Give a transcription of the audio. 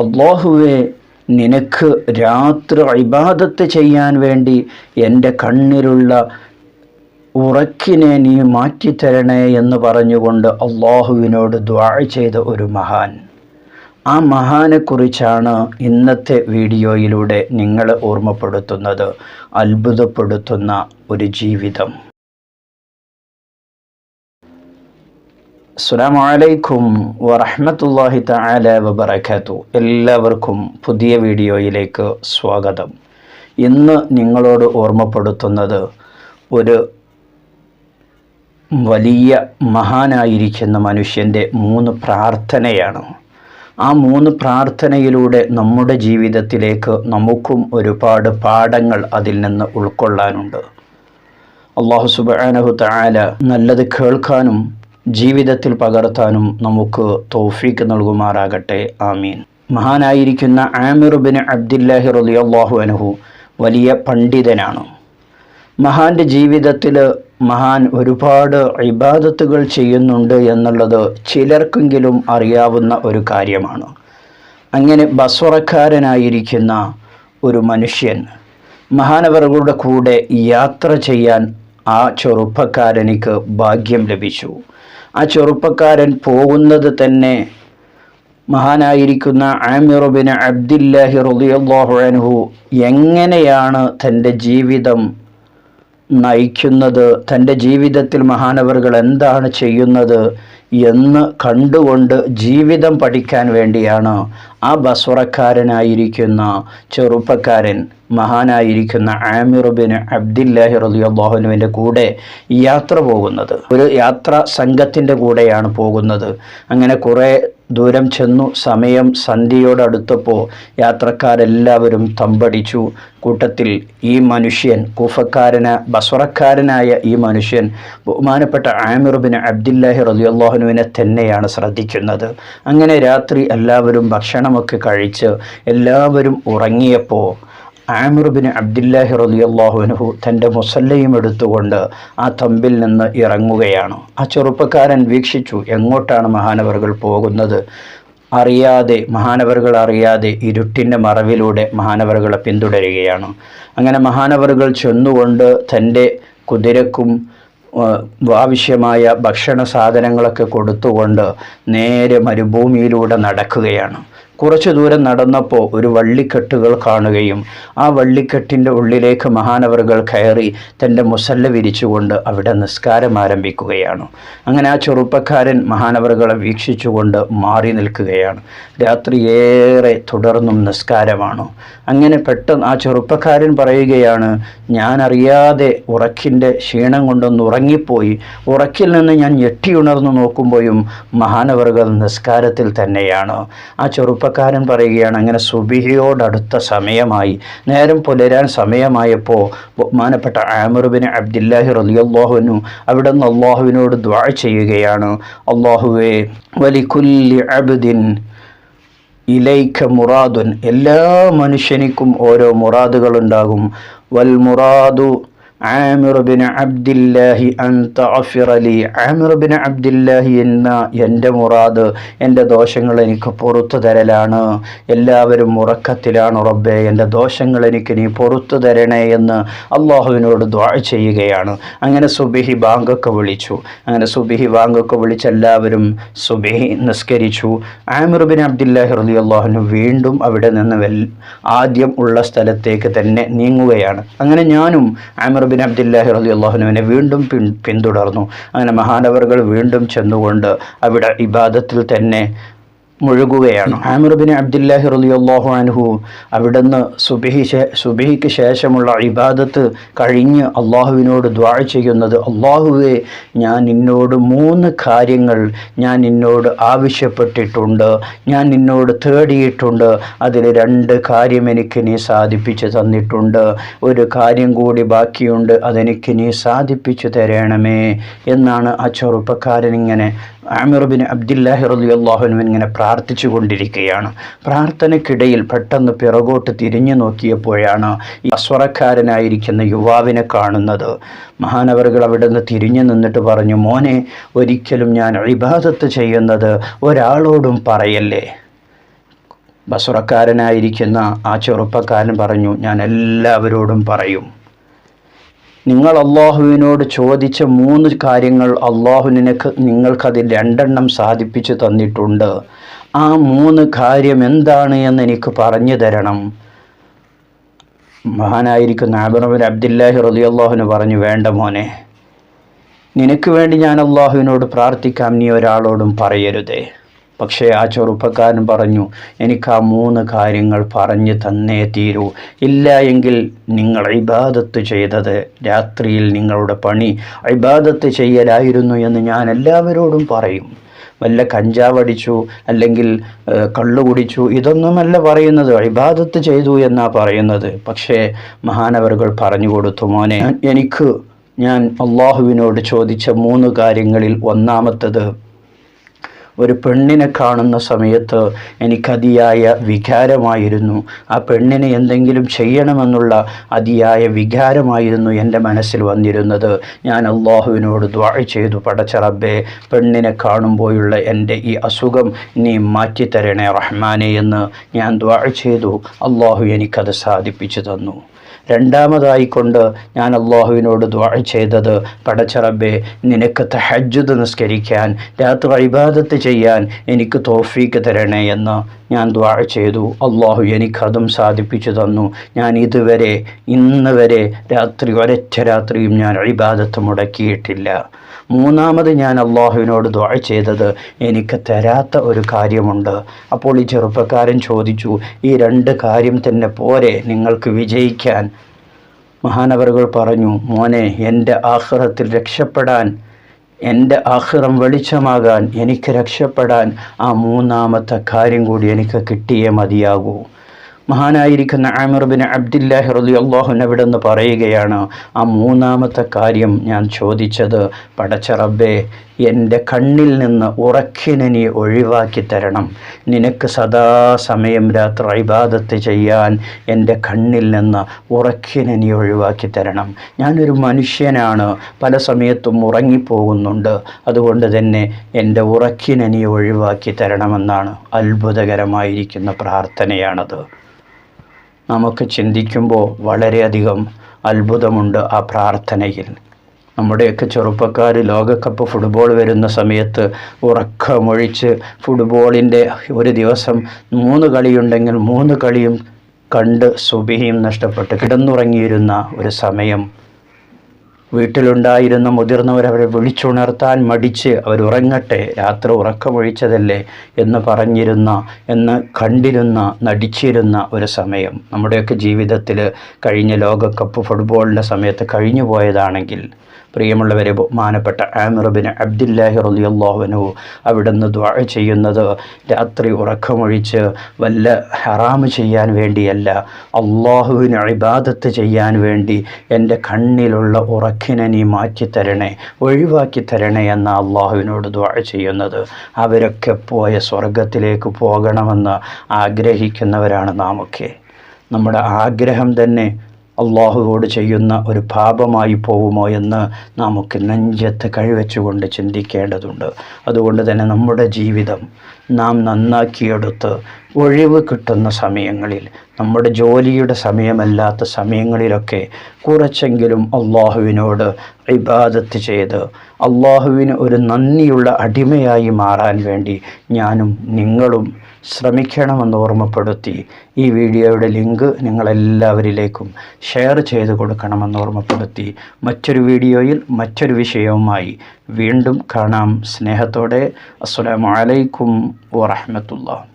അള്ളാഹുവെ നിനക്ക് രാത്രി ഇബാദത്ത് ചെയ്യാൻ വേണ്ടി എന്റെ കണ്ണിലുള്ള ഉറക്കിനെ നീ മാറ്റിത്തരണേ എന്ന് പറഞ്ഞുകൊണ്ട് അള്ളാഹുവിനോട് ദ്വാ ചെയ്ത ഒരു മഹാൻ. ആ മഹാനെക്കുറിച്ചാണ് ഇന്നത്തെ വീഡിയോയിലൂടെ നിങ്ങളെ ഓർമ്മപ്പെടുത്തുന്നത് അത്ഭുതപ്പെടുത്തുന്ന ഒരു ജീവിതം. അസ്സലാമു അലൈക്കും വറഹമത്തല്ലാഹി തആല വബറകാതു എല്ലാവർക്കും പുതിയ വീഡിയോയിലേക്ക് സ്വാഗതം. ഇന്ന് നിങ്ങളോട് ഓർമ്മപ്പെടുത്തുന്നത് ഒരു വലിയ മഹാനായിരിക്കുന്ന മനുഷ്യന്റെ മൂന്ന് പ്രാർത്ഥനയാണ്. ആ മൂന്ന് പ്രാർത്ഥനയിലൂടെ നമ്മുടെ ജീവിതത്തിലേക്ക് നമുക്കും ഒരുപാട് പാഠങ്ങൾ അതിൽ നിന്ന് ഉൾക്കൊള്ളാനുണ്ട്. അള്ളാഹു സുബാനഹു തആല നല്ലത് കേൾക്കാനും ജീവിതത്തിൽ പകർത്താനും നമുക്ക് തൗഫീക്ക് നൽകുമാറാകട്ടെ. ആമീൻ. മഹാനായിരിക്കുന്ന ആമിർ ബിൻ അബ്ദില്ലാഹി റളിയല്ലാഹു അൻഹു വലിയ പണ്ഡിതനാണ്. മഹാന്റെ ജീവിതത്തിൽ മഹാൻ ഒരുപാട് ഇബാദത്തുകൾ ചെയ്യുന്നുണ്ട് എന്നുള്ളത് ചിലർക്കെങ്കിലും അറിയാവുന്ന ഒരു കാര്യമാണ്. അങ്ങനെ ബസ്വറക്കാരനായിരിക്കുന്ന ഒരു മനുഷ്യൻ മഹാനവറുകളുടെ കൂടെ യാത്ര ചെയ്യാൻ ആ ചെറുപ്പക്കാരനിക്ക് ഭാഗ്യം ലഭിച്ചു. ആ ചെറുപ്പക്കാരൻ പോകുന്നത് തന്നെ മഹാനായിരിക്കുന്ന ആമിറുബിൻ അബ്ദില്ലാഹി അൻഹു എങ്ങനെയാണ് തന്റെ ജീവിതം നയിക്കുന്നത്? തന്റെ ജീവിതത്തിൽ മഹാനവറുകൾ എന്താണ് ചെയ്യുന്നത് എന്ന് കണ്ടുകൊണ്ട് ജീവിതം പഠിക്കാൻ വേണ്ടിയാണ് ആ ബസ്വറക്കാരനായിരിക്കുന്ന ചെറുപ്പക്കാരൻ. മഹാനായിരിക്കുന്ന ആമിറുബിന് അബ്ദില്ലാഹി റലിയല്ലാഹുനുവിന്റെ കൂടെ യാത്ര പോകുന്നത്. ഒരു യാത്ര സംഘത്തിന്റെ കൂടെയാണ് പോകുന്നത്. അങ്ങനെ കുറേ ദൂരം ചെന്നു സമയം സന്ധ്യയോടടുത്തപ്പോൾ യാത്രക്കാരെല്ലാവരും തമ്പടിച്ചു. കൂട്ടത്തിൽ ഈ മനുഷ്യൻ കൂഫക്കാരന ബസ്വറക്കാരനായ ഈ മനുഷ്യൻ ബഹുമാനപ്പെട്ട ആമിറുബിന് അബ്ദില്ലാഹി റലിയല്ലാഹുനുവിനെ തന്നെയാണ് ശ്രദ്ധിക്കുന്നത്. അങ്ങനെ രാത്രി എല്ലാവരും ഭക്ഷണമൊക്കെ കഴിച്ച് എല്ലാവരും ഉറങ്ങിയപ്പോൾ ആമിറുബിന് അബ്ദില്ലാഹി റലിയല്ലാഹുവിനഹു തന്റെ മുസല്ലയും എടുത്തുകൊണ്ട് ആ തമ്പിൽ നിന്ന് ഇറങ്ങുകയാണ്. ആ ചെറുപ്പക്കാരൻ വീക്ഷിച്ചു എങ്ങോട്ടാണ് മഹാനവറുകൾ പോകുന്നത്? അറിയാതെ മഹാനവറുകൾ അറിയാതെ ഇരുട്ടിന്റെ മറവിലൂടെ മഹാനവറുകളെ പിന്തുടരുകയാണ്. അങ്ങനെ മഹാനവറുകൾ ചെന്നുകൊണ്ട് തന്റെ കുതിരക്കും ആവശ്യമായ ഭക്ഷണ സാധനങ്ങളൊക്കെ കൊടുത്തുകൊണ്ട് നേരെ മരുഭൂമിയിലൂടെ നടക്കുകയാണ്. കുറച്ചു ദൂരം നടന്നപ്പോൾ ഒരു വള്ളിക്കെട്ടുകൾ കാണുകയും ആ വള്ളിക്കെട്ടിന്റെ ഉള്ളിലേക്ക് മഹാനവറുകൾ കയറി തന്റെ മുസല്ല വിരിച്ചുകൊണ്ട് അവിടെ നിസ്കാരം ആരംഭിക്കുകയാണ്. അങ്ങനെ ആ ചെറുപ്പക്കാരൻ മഹാനവറുകളെ വീക്ഷിച്ചുകൊണ്ട് മാറി നിൽക്കുകയാണ്. രാത്രി ഏറെ തുടർന്നും നിസ്കാരമാണ്. അങ്ങനെ പെട്ടെന്ന് ആ ചെറുപ്പക്കാരൻ പറയുകയാണ് ഞാനറിയാതെ ഉറക്കിന്റെ ക്ഷീണം കൊണ്ടൊന്ന് ഉറങ്ങിപ്പോയി. ഉറക്കിൽ നിന്ന് ഞാൻ ഞെട്ടിയുണർന്നു നോക്കുമ്പോഴും മഹാനവറുകൾ നിസ്കാരത്തിൽ തന്നെയാണ്. ആ ചെറുപ്പക്കാരൻ പറയുകയാണ് അങ്ങനെ സുബിഹിയോടടുത്ത സമയമായി നേരം പുലരാൻ സമയമായപ്പോൾ ബഹുമാനപ്പെട്ട ആമിറുബിന് അബ്ദില്ലാഹി റലിയല്ലാഹുവിനു അവിടെ നിന്ന് അള്ളാഹുവിനോട് ദ്വാ ചെയ്യുകയാണ് അള്ളാഹുവേ വലിക്കുല്ലി അബ്ദിൻ ഇലൈക്ക മുറാദുൻ. എല്ലാ മനുഷ്യനിക്കും ഓരോ മുറാദുകളുണ്ടാകും. വൽ മുറാദു ആമിർ ബിൻ അബ്ദില്ലാഹി അൻത അഫിറലി ആമിർ ബിൻ അബ്ദില്ലാഹി എന്ന എന്റെ മുറാദ് എന്റെ ദോഷങ്ങൾ എനിക്ക് പുറത്തു തരലാണ്. എല്ലാവരും ഉറക്കത്തിലാണ് റബ്ബേ എന്റെ ദോഷങ്ങൾ എനിക്ക് നീ പുറത്തു തരണേ എന്ന് അള്ളാഹുവിനോട് ദ്വാ ചെയ്യുകയാണ്. അങ്ങനെ സുബിഹി ബാങ്കൊക്കെ വിളിച്ചു. അങ്ങനെ സുബിഹി ബാങ്കൊക്കെ വിളിച്ച് എല്ലാവരും സുബിഹി നിസ്കരിച്ചു. ആമിർ ബിൻ അബ്ദില്ലാഹി റലി അള്ളാഹുനു വീണ്ടും അവിടെ നിന്ന് വെൽ ആദ്യം ഉള്ള സ്ഥലത്തേക്ക് തന്നെ നീങ്ങുകയാണ്. അങ്ങനെ ഞാനും ആമിർ ബിൻ അബ്ദില്ലാഹി റലി അള്ളാഹുനുവിനെ വീണ്ടും പിൻ പിന്തുടർന്നു. അങ്ങനെ മഹാനവറുകൾ വീണ്ടും ചെന്നുകൊണ്ട് അവിടെ ഇബാദത്തിൽ തന്നെ മുഴുകുകയാണ്. ആമിർബിൻ അബ്ദുല്ലാഹി റളിയല്ലാഹു അൻഹു അവിടുന്ന് സുബിഹി സുബിഹിക്ക് ശേഷമുള്ള ഇബാദത്ത് കഴിഞ്ഞ് അള്ളാഹുവിനോട് ദ്വാ ചെയ്യുന്നത് അള്ളാഹുവെ ഞാൻ നിന്നോട് മൂന്ന് കാര്യങ്ങൾ ഞാൻ നിന്നോട് ആവശ്യപ്പെട്ടിട്ടുണ്ട് ഞാൻ നിന്നോട് തേടിയിട്ടുണ്ട്. അതിൽ രണ്ട് കാര്യം എനിക്ക് നീ സാധിപ്പിച്ചു തന്നിട്ടുണ്ട്. ഒരു കാര്യം കൂടി ബാക്കിയുണ്ട് അതെനിക്ക് നീ സാധിപ്പിച്ചു തരണമേ എന്നാണ് ആ ചെറുപ്പക്കാരൻ ഇങ്ങനെ ആമിർബിൻ അബ്ദുല്ലാഹി റളിയല്ലാഹുവിൻ ഇങ്ങനെ പ്രാർത്ഥിച്ചു കൊണ്ടിരിക്കുകയാണ് പ്രാർത്ഥനയ്ക്കിടയിൽ പെട്ടെന്ന് പിറകോട്ട് തിരിഞ്ഞു നോക്കിയപ്പോഴാണ് ഈ അസ്വറക്കാരനായിരിക്കുന്ന യുവാവിനെ കാണുന്നത്. മഹാനവറുകൾ അവിടെ നിന്ന് തിരിഞ്ഞു നിന്നിട്ട് പറഞ്ഞു മോനെ ഒരിക്കലും ഞാൻ ഇബാദത്ത് ചെയ്യുന്നത് ഒരാളോടും പറയല്ലേ? ബസുറക്കാരനായിരിക്കുന്ന ആ ചെറുപ്പക്കാരൻ പറഞ്ഞു ഞാൻ എല്ലാവരോടും പറയും. നിങ്ങൾ അള്ളാഹുവിനോട് ചോദിച്ച മൂന്ന് കാര്യങ്ങൾ അള്ളാഹു നിനക്ക് നിങ്ങൾക്കതിൽ രണ്ടെണ്ണം സാധിപ്പിച്ചു തന്നിട്ടുണ്ട്. ആ മൂന്ന് കാര്യം എന്താണ് എന്ന് എനിക്ക് പറഞ്ഞു തരണം. മഹാനായിരിക്കുന്ന ആബിറബിൻ അബ്ദുല്ലാഹി റലി അള്ളാഹുന് പറഞ്ഞു വേണ്ട മോനെ നിനക്ക് വേണ്ടി ഞാൻ അള്ളാഹുവിനോട് പ്രാർത്ഥിക്കാം നീ ഒരാളോടും പറയരുതേ. പക്ഷേ ആ ചെറുപ്പക്കാരൻ പറഞ്ഞു എനിക്ക് ആ മൂന്ന് കാര്യങ്ങൾ പറഞ്ഞു തന്നേ തീരൂ. ഇല്ല എങ്കിൽ നിങ്ങൾ ഇബാദത്ത് ചെയ്തത് രാത്രിയിൽ നിങ്ങളുടെ പണി ഇബാദത്ത് ചെയ്യലായിരുന്നു എന്ന് ഞാൻ എല്ലാവരോടും പറയും. വല്ല കഞ്ചാവടിച്ചു അല്ലെങ്കിൽ കള്ളു കുടിച്ചു ഇതൊന്നുമല്ല പറയുന്നത്. ഇബാദത്ത് ചെയ്തു എന്നാ പറയുന്നത്. പക്ഷേ മഹാനവറുകൾ പറഞ്ഞു കൊടുത്തു മോനെ എനിക്ക് ഞാൻ അള്ളാഹുവിനോട് ചോദിച്ച മൂന്ന് കാര്യങ്ങളിൽ ഒന്നാമത്തത് ഒരു പെണ്ണിനെ കാണുന്ന സമയത്ത് എനിക്കതിയായ വികാരമായിരുന്നു. ആ പെണ്ണിനെ എന്തെങ്കിലും ചെയ്യണമെന്നുള്ള അതിയായ വികാരമായിരുന്നു എന്റെ മനസ്സിൽ വന്നിരുന്നത്. ഞാൻ അള്ളാഹുവിനോട് ദ്വാഴ ചെയ്തു പടച്ച റബ്ബേ പെണ്ണിനെ കാണുമ്പോഴുള്ള എന്റെ ഈ അസുഖം നീ മാറ്റിത്തരണേ റഹ്മാനെ എന്ന് ഞാൻ ദ്വാഴ ചെയ്തു. അള്ളാഹു എനിക്കത് സാധിപ്പിച്ചു തന്നു. രണ്ടാമതായിക്കൊണ്ട് ഞാൻ അള്ളാഹുവിനോട് ദ്വാ ചെയ്തത് പടച്ചറബെ നിനക്ക് തഹജ്ജുദ് നിസ്കരിക്കാൻ രാത്രി ഇബാദത്ത് ചെയ്യാൻ എനിക്ക് തോഫീക്ക് തരണേ എന്ന് ഞാൻ ദ്വാ ചെയ്തു. അള്ളാഹു എനിക്കതും സാധിപ്പിച്ചു തന്നു. ഞാൻ ഇതുവരെ ഇന്ന് വരെ രാത്രി ഒരൊറ്റ രാത്രിയും ഞാൻ ഇബാദത്ത് മുടക്കിയിട്ടില്ല. മൂന്നാമത് ഞാൻ അള്ളാഹുവിനോട് ദ്വാ ചെയ്തത് എനിക്ക് തരാത്ത ഒരു കാര്യമുണ്ട്. അപ്പോൾ ഈ ചെറുപ്പക്കാരൻ ചോദിച്ചു ഈ രണ്ട് കാര്യം തന്നെ പോരെ നിങ്ങൾക്ക് വിജയിക്കാൻ. മഹാനവറുകൾ പറഞ്ഞു മോനെ എന്റെ ആഹ്റത്തിൽ രക്ഷപ്പെടാൻ എന്റെ ആഹ്റം വെളിച്ചമാകാൻ എനിക്ക് രക്ഷപ്പെടാൻ ആ മൂന്നാമത്തെ കാര്യം കൂടി എനിക്ക് കിട്ടിയേ മതിയാകൂ. മഹാനായിരിക്കുന്ന ആമിർ ബിൻ അബ്ദില്ലാഹി റലി അള്ളാഹുൻ അവിടെ നിന്ന് പറയുകയാണ് ആ മൂന്നാമത്തെ കാര്യം ഞാൻ ചോദിച്ചത് പടച്ച റബ്ബേ എന്റെ കണ്ണിൽ നിന്ന് ഉറക്കിനെ നീ ഒഴിവാക്കി തരണം. നിനക്ക് സദാസമയം രാത്രി ഇബാദത്ത് ചെയ്യാൻ എന്റെ കണ്ണിൽ നിന്ന് ഉറക്കിനെ നീ ഒഴിവാക്കി തരണം. ഞാനൊരു മനുഷ്യനാണ് പല സമയത്തും ഉറങ്ങിപ്പോകുന്നുണ്ട്. അതുകൊണ്ട് തന്നെ എന്റെ ഉറക്കിനെ ഒഴിവാക്കി തരണമെന്നാണ് അത്ഭുതകരമായിരിക്കുന്ന പ്രാർത്ഥനയാണത്. നമുക്ക് ചിന്തിക്കുമ്പോൾ വളരെയധികം അത്ഭുതമുണ്ട് ആ പ്രാർത്ഥനയിൽ. നമ്മുടെയൊക്കെ ചെറുപ്പക്കാർ ലോകകപ്പ് ഫുട്ബോൾ വരുന്ന സമയത്ത് ഉറക്കമൊഴിച്ച് ഫുട്ബോളിന്റെ ഒരു ദിവസം മൂന്ന് കളിയുണ്ടെങ്കിൽ മൂന്ന് കളിയും കണ്ട് സുബിയും നഷ്ടപ്പെട്ട് കിടന്നുറങ്ങിയിരുന്ന ഒരു സമയം വീട്ടിലുണ്ടായിരുന്ന മുതിർന്നവർ അവരെ വിളിച്ചുണർത്താൻ മടിച്ച് അവരുറങ്ങട്ടെ രാത്രി ഉറക്കമൊഴിച്ചതല്ലേ എന്ന് പറഞ്ഞിരുന്ന എന്ന് കണ്ടിരുന്ന നടിച്ചിരുന്ന ഒരു സമയം. നമ്മുടെയൊക്കെ ജീവിതത്തിൽ കഴിഞ്ഞ ലോകകപ്പ് ഫുട്ബോളിന്റെ സമയത്ത് കഴിഞ്ഞു പോയതാണെങ്കിൽ പ്രിയമുള്ളവരെ ബഹുമാനപ്പെട്ട ആമിറുബിന് അബ്ദുല്ലാഹി റലിയല്ലാഹുവിനു അവിടുന്ന് ദ്വാ ചെയ്യുന്നത് രാത്രി ഉറക്കമൊഴിച്ച് വല്ല ഹറാമ് ചെയ്യാൻ വേണ്ടിയല്ല അള്ളാഹുവിന് ഇബാദത്ത് ചെയ്യാൻ വേണ്ടി എന്റെ കണ്ണിലുള്ള ഉറക്കിനെ നീ മാറ്റിത്തരണേ ഒഴിവാക്കി തരണേ എന്ന അള്ളാഹുവിനോട് ദ്വാ ചെയ്യുന്നത്. അവരൊക്കെ പോയ സ്വർഗത്തിലേക്ക് പോകണമെന്ന് ആഗ്രഹിക്കുന്നവരാണ് നാമൊക്കെ. നമ്മുടെ ആഗ്രഹം തന്നെ അള്ളാഹുവോട് ചെയ്യുന്ന ഒരു പാപമായി പോകുമോ എന്ന് നമുക്ക് നെഞ്ചത്ത് കഴിവെച്ചുകൊണ്ട് ചിന്തിക്കേണ്ടതുണ്ട്. അതുകൊണ്ട് തന്നെ നമ്മുടെ ജീവിതം നാം നന്നാക്കിയെടുത്ത് ഒഴിവ് കിട്ടുന്ന സമയങ്ങളിൽ നമ്മുടെ ജോലിയുടെ സമയമല്ലാത്ത സമയങ്ങളിലൊക്കെ കുറച്ചെങ്കിലും അള്ളാഹുവിനോട് ഇബാദത്ത് ചെയ്ത് അള്ളാഹുവിന് ഒരു നന്ദിയുള്ള അടിമയായി മാറാൻ വേണ്ടി ഞാനും നിങ്ങളും ശ്രമിക്കണമെന്ന് ഓർമ്മപ്പെടുത്തി ഈ വീഡിയോയുടെ ലിങ്ക് നിങ്ങളെല്ലാവരിലേക്കും ഷെയർ ചെയ്ത് കൊടുക്കണമെന്ന് ഓർമ്മപ്പെടുത്തി. മറ്റൊരു വീഡിയോയിൽ മറ്റൊരു വിഷയവുമായി വീണ്ടും കാണാം. സ്നേഹത്തോടെ അസ്സലാമു അലൈക്കും വറഹ്മത്തുള്ളാഹി.